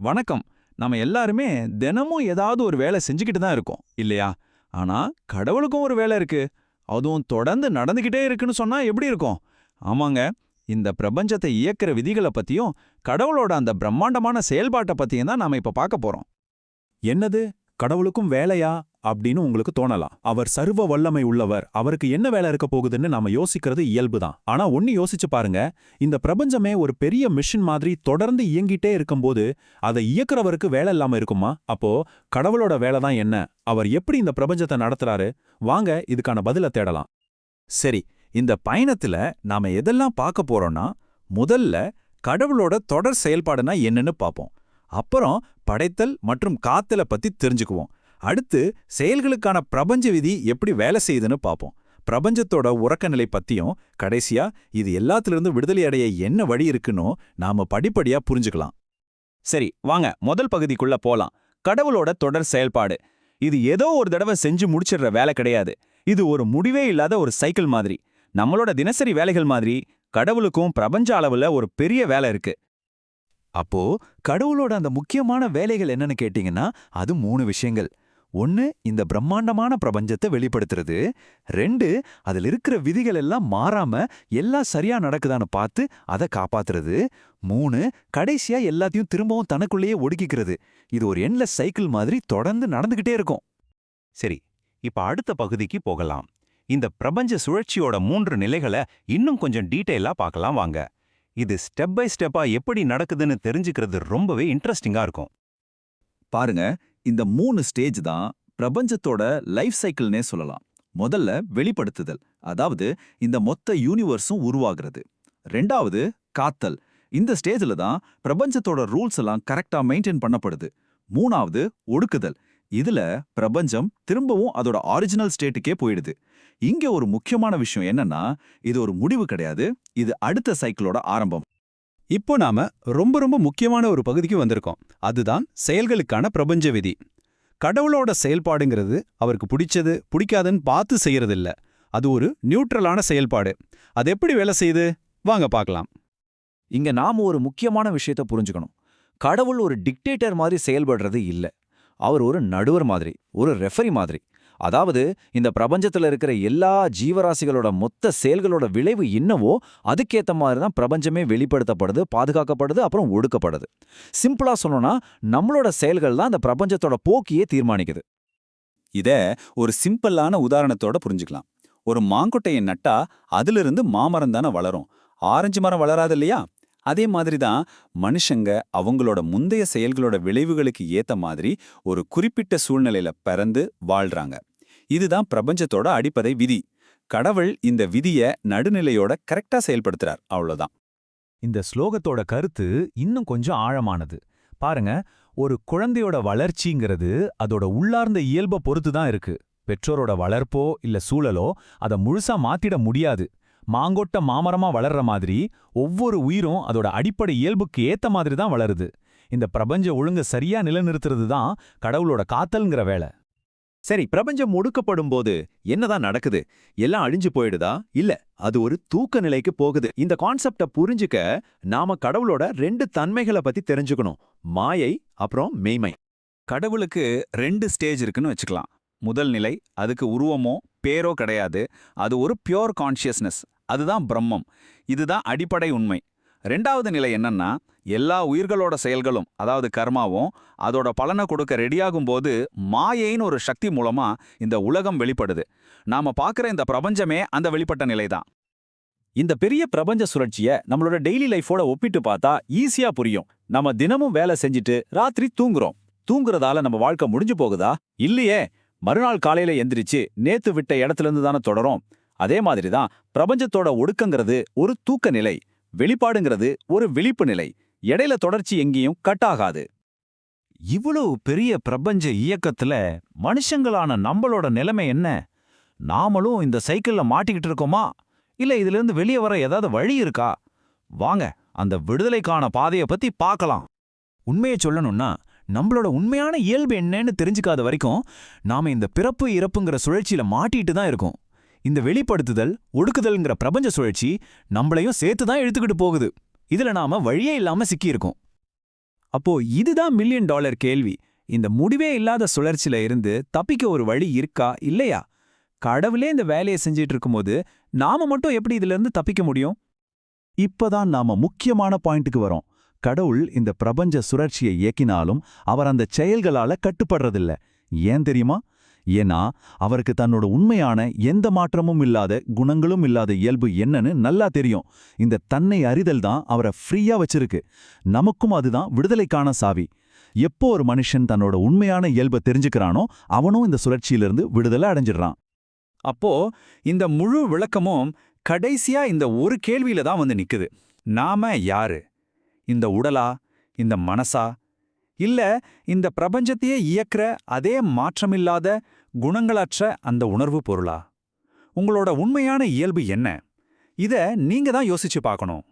வணக்கம். நம்ம எல்லாருமே தினமும் ஏதாவது ஒரு வேலை செஞ்சுக்கிட்டு தான் இருக்கோம் இல்லையா? ஆனா கடவுளுக்கும் ஒரு வேலை இருக்கு. அதுவும் தொடர்ந்து நடந்துகிட்டே இருக்குன்னு சொன்னா எப்படி இருக்கும்? ஆமாங்க இந்த பிரபஞ்சத்தை இயக்குற விதிகளை பத்தியும் கடவுளோட அந்த பிரம்மாண்டமான செயல்பாட்டை பத்தியும் தான் நாம இப்ப பார்க்க போறோம். என்னது? கடவுளுக்கும் வேலையா? அப்படின்னு உங்களுக்கு தோணலாம். அவர் சர்வ வல்லமை உள்ளவர். அவருக்கு என்ன வேலை இருக்க போகுதுன்னு நாம யோசிக்கிறது இயல்புதான். ஆனா ஒன்னு யோசிச்சு பாருங்க. இந்த பிரபஞ்சமே ஒரு பெரிய மிஷின் மாதிரி தொடர்ந்து இயங்கிட்டே இருக்கும்போது அதை இயக்குறவருக்கு வேலை இல்லாம இருக்குமா? அப்போ கடவுளோட வேலை தான் என்ன? அவர் எப்படி இந்த பிரபஞ்சத்தை நடத்துறாரு? வாங்க இதுக்கான பதில தேடலாம். சரி இந்த பயணத்துல நாம எதெல்லாம் பார்க்க போறோம்னா முதல்ல கடவுளோட தொடர் செயல்பாடுனா என்னன்னு பார்ப்போம். அப்புறம் படைத்தல் மற்றும் காத்தல பத்தி தெரிஞ்சுக்குவோம். அடுத்து செயல்களுக்கான பிரபஞ்ச விதி எப்படி வேலை செய்யுதுன்னு பார்ப்போம் பிரபஞ்சத்தோட உறக்கநிலை பத்தியும் கடைசியா இது எல்லாத்திலிருந்து விடுதலை அடைய என்ன வழி இருக்குன்னோ நாம படிப்படியா புரிஞ்சுக்கலாம். சரி வாங்க முதல் பகுதிக்குள்ள போலாம். கடவுளோட தொடர் செயல்பாடு. இது ஏதோ ஒரு தடவை செஞ்சு முடிச்சிடுற வேலை கிடையாது. இது ஒரு முடிவே இல்லாத ஒரு சைக்கிள் மாதிரி. நம்மளோட தினசரி வேலைகள் மாதிரி கடவுளுக்கும் பிரபஞ்ச அளவுல ஒரு பெரிய வேலை இருக்கு. அப்போ கடவுளோட அந்த முக்கியமான வேலைகள் என்னன்னு கேட்டீங்கன்னா அது மூணு விஷயங்கள். ஒன்னு இந்த பிரம்மாண்டமான பிரபஞ்சத்தை வெளிப்படுத்துறது. ரெண்டு அதில் இருக்கிற விதிகள் எல்லாம் மாறாம எல்லாம் சரியா நடக்குதான்னு பார்த்து அதை காப்பாத்துறது. மூணு கடைசியா எல்லாத்தையும் திரும்பவும் தனக்குள்ளேயே ஒடுக்கிக்கிறது. இது ஒரு எண்ட்லெஸ் சைக்கிள் மாதிரி தொடர்ந்து நடந்துகிட்டே இருக்கும். சரி இப்ப அடுத்த பகுதிக்கு போகலாம். இந்த பிரபஞ்ச சுழற்சியோட மூன்று நிலைகளை இன்னும் கொஞ்சம் டீட்டெயிலா பார்க்கலாம் வாங்க. இது ஸ்டெப் பை ஸ்டெப்பா எப்படி நடக்குதுன்னு தெரிஞ்சுக்கிறது ரொம்பவே இன்ட்ரெஸ்டிங்கா இருக்கும். பாருங்க இந்த மூணு ஸ்டேஜ் தான் பிரபஞ்சத்தோட லைஃப் சைக்கிள்னே சொல்லலாம். முதல்ல வெளிப்படுத்துதல் அதாவது இந்த மொத்த யூனிவர்ஸும் உருவாகிறது. ரெண்டாவது காத்தல். இந்த ஸ்டேஜ்ல தான் பிரபஞ்சத்தோட ரூல்ஸ் எல்லாம் கரெக்டா மெயின்டைன் பண்ணப்படுது. மூணாவது ஒடுக்குதல். இதுல பிரபஞ்சம் திரும்பவும் அதோட ஒரிஜினல் ஸ்டேட்டுக்கே போயிடுது. இங்க ஒரு முக்கியமான விஷயம் என்னன்னா இது ஒரு முடிவு கிடையாது. இது அடுத்த சைக்கிளோட ஆரம்பம். இப்போ நாம ரொம்ப ரொம்ப முக்கியமான ஒரு பகுதிக்கு வந்திருக்கோம். அதுதான் செயல்களுக்கான பிரபஞ்ச விதி. கடவுளோட செயல்பாடுங்கிறது அவருக்கு பிடிச்சது பிடிக்காதுன்னு பார்த்து செய்யறதில்ல. அது ஒரு நியூட்ரலான செயல்பாடு. அது எப்படி வேலை செய்யுது? வாங்க பார்க்கலாம். இங்க நாம ஒரு முக்கியமான விஷயத்த புரிஞ்சுக்கணும். கடவுள் ஒரு டிக்டேட்டர் மாதிரி செயல்படுறது இல்ல. அவர் ஒரு நடுவர் மாதிரி ஒரு ரெஃபரி மாதிரி. அதாவது இந்த பிரபஞ்சத்துல இருக்கிற எல்லா ஜீவராசிகளோட மொத்த செயல்களோட விளைவு என்னவோ அதுக்கேத்த மாதிரி தான் பிரபஞ்சமே வெளிப்படுத்தப்படுது பாதுகாக்கப்படுது அப்புறம் ஒடுக்கப்படுது. சிம்பிளா சொல்லணும்னா நம்மளோட செயல்கள் தான் இந்த பிரபஞ்சத்தோட போக்கியே தீர்மானிக்குது. இத ஒரு சிம்பிளான உதாரணத்தோட புரிஞ்சுக்கலாம். ஒரு மாங்கொட்டையை நட்டா அதிலிருந்து மாமரம் தானே வளரும். ஆரஞ்சு மரம் வளராது இல்லையா? அதே மாதிரி தான் மனுஷங்க அவங்களோட முந்தைய செயல்களோட விளைவுகளுக்கு ஏத்த மாதிரி ஒரு குறிப்பிட்ட சூழ்நிலையில பிறந்து வாழ்றாங்க. இதுதான் பிரபஞ்சத்தோட அடிப்படை விதி. கடவுள் இந்த விதிய நடுநிலையோட கரெக்டா செயல்படுத்துறார். அவ்வளவுதான். இந்த ஸ்லோகத்தோட கருத்து இன்னும் கொஞ்சம் ஆழமானது. பாருங்க ஒரு குழந்தையோட வளர்ச்சிங்கிறது அதோட உள்ளார்ந்த இயல்பை பொறுத்து தான் இருக்கு. பெற்றோரோட வளர்ப்போ இல்ல சூழலோ அதை முழுசா மாத்திட முடியாது. மாங்கொட்ட மாமரமா வளர்ற மாதிரி ஒவ்வொரு உயிரும் அதோட அடிப்படை இயல்புக்கு ஏத்த மாதிரி தான் வளருது. இந்த பிரபஞ்ச ஒழுங்க சரியா நிலநிறுத்துறது தான் கடவுளோட காத்தல்ங்கிற வேலை. சரி பிரபஞ்சம் ஒடுக்கப்படும் போது என்னதான் நடக்குது? எல்லாம் அழிஞ்சு போயிடுதா? இல்ல அது ஒரு தூக்க நிலைக்கு போகுது. இந்த கான்செப்ட புரிஞ்சுக்க நாம கடவுளோட ரெண்டு தன்மைகளை பத்தி தெரிஞ்சுக்கணும். மாயை அப்புறம் மெய்மை. கடவுளுக்கு ரெண்டு ஸ்டேஜ் இருக்குன்னு வச்சுக்கலாம். முதல் நிலை அதுக்கு உருவமோ பேரோ கிடையாது. அது ஒரு பியோர் கான்ஷியஸ்னஸ். அதுதான் பிரம்மம். இதுதான் அடிப்படை உண்மை. ரெண்டாவது நிலை என்னன்னா எல்லா உயிர்களோட செயல்களும் அதாவது கர்மாவும் அதோட பலனை கொடுக்க ரெடியாகும் போது மாயைன்னு ஒரு சக்தி மூலமா இந்த உலகம் வெளிப்படுது. நாம பார்க்குற இந்த பிரபஞ்சமே அந்த வெளிப்பட்ட நிலைதான். இந்த பெரிய பிரபஞ்ச சுழற்சிய நம்மளோட டெய்லி லைஃபோட ஒப்பிட்டு பார்த்தா ஈஸியா புரியும். நம்ம தினமும் வேலை செஞ்சுட்டு ராத்திரி தூங்குறோம். தூங்குறதால நம்ம வாழ்க்கை முடிஞ்சு போகுதா? இல்லையே. மறுநாள் காலையில எந்திரிச்சு நேத்து விட்ட இடத்துல இருந்து தானே தொடரும். அதே மாதிரி தான் பிரபஞ்சத்தோட ஒடுக்கங்கிறது ஒரு தூக்க நிலை வெளிப்பாடுங்கிறது ஒரு விழிப்பு நிலை. இடையில தொடர்ச்சி எங்கேயும் கட் ஆகாது. இவ்வளவு பெரிய பிரபஞ்ச இயக்கத்துல மனுஷங்களான நம்மளோட நிலைமை என்ன? நாமளும் இந்த சைக்கிள்ல மாட்டிக்கிட்டு இருக்கோமா? இல்ல இதுல இருந்து வெளியே வர ஏதாவது வழி இருக்கா? வாங்க அந்த விடுதலைக்கான பாதைய பத்தி பார்க்கலாம். உண்மையை சொல்லணும்னா நம்மளோட உண்மையான இயல்பு என்னன்னு தெரிஞ்சுக்காத வரைக்கும் நாம இந்த பிறப்பு இறப்புங்கிற சுழற்சியில மாட்டிட்டு தான் இருக்கோம். இந்த வெளிப்படுத்துதல் ஒடுக்குதல்ங்கிற பிரபஞ்ச சுழற்சி நம்மளையும் சேர்த்து தான் இழுத்துக்கிட்டு போகுது. இதுல நாம வழியே இல்லாம சிக்கியிருக்கோம். அப்போ இதுதான் மில்லியன் டாலர் கேள்வி. இந்த முடிவே இல்லாத சுழற்சியில இருந்து தப்பிக்க ஒரு வழி இருக்கா இல்லையா? கடவுளே இந்த வேலையை செஞ்சிட்டு இருக்கும்போது நாம மட்டும் எப்படி இதுல இருந்து தப்பிக்க முடியும்? இப்பதான் நாம முக்கியமான பாயிண்ட்டுக்கு வரோம். கடவுள் இந்த பிரபஞ்ச சுழற்சியை இயக்கினாலும் அவர் அந்த செயல்களால கட்டுப்படுறதில்ல. ஏன் தெரியுமா? ஏன்னா அவருக்கு தன்னோட உண்மையான எந்த மாற்றமும் இல்லாத குணங்களும் இல்லாத இயல்பு என்னன்னு நல்லா தெரியும். இந்த தன்னை அறிதல் தான் அவரை ஃப்ரீயா வச்சிருக்கு. நமக்கும் அதுதான் விடுதலைக்கான சாவி. எப்போ ஒரு மனுஷன் தன்னோட உண்மையான இயல்பை தெரிஞ்சுக்கிறானோ அவனும் இந்த சுழற்சியிலிருந்து விடுதலை அடைஞ்சிடுறான். அப்போ இந்த முழு விளக்கமும் கடைசியா இந்த ஒரு கேள்வியில தான் வந்து நிக்குது. நாம யாரு? இந்த உடலா? இந்த மனசா? இல்ல இந்த பிரபஞ்சத்தையே இயக்குற அதே மாற்றமில்லாத குணங்களற்ற அந்த உணர்வு பொருளா? உங்களோட உண்மையான இயல்பு என்ன? இத நீங்க தான் யோசிச்சு பார்க்கணும்.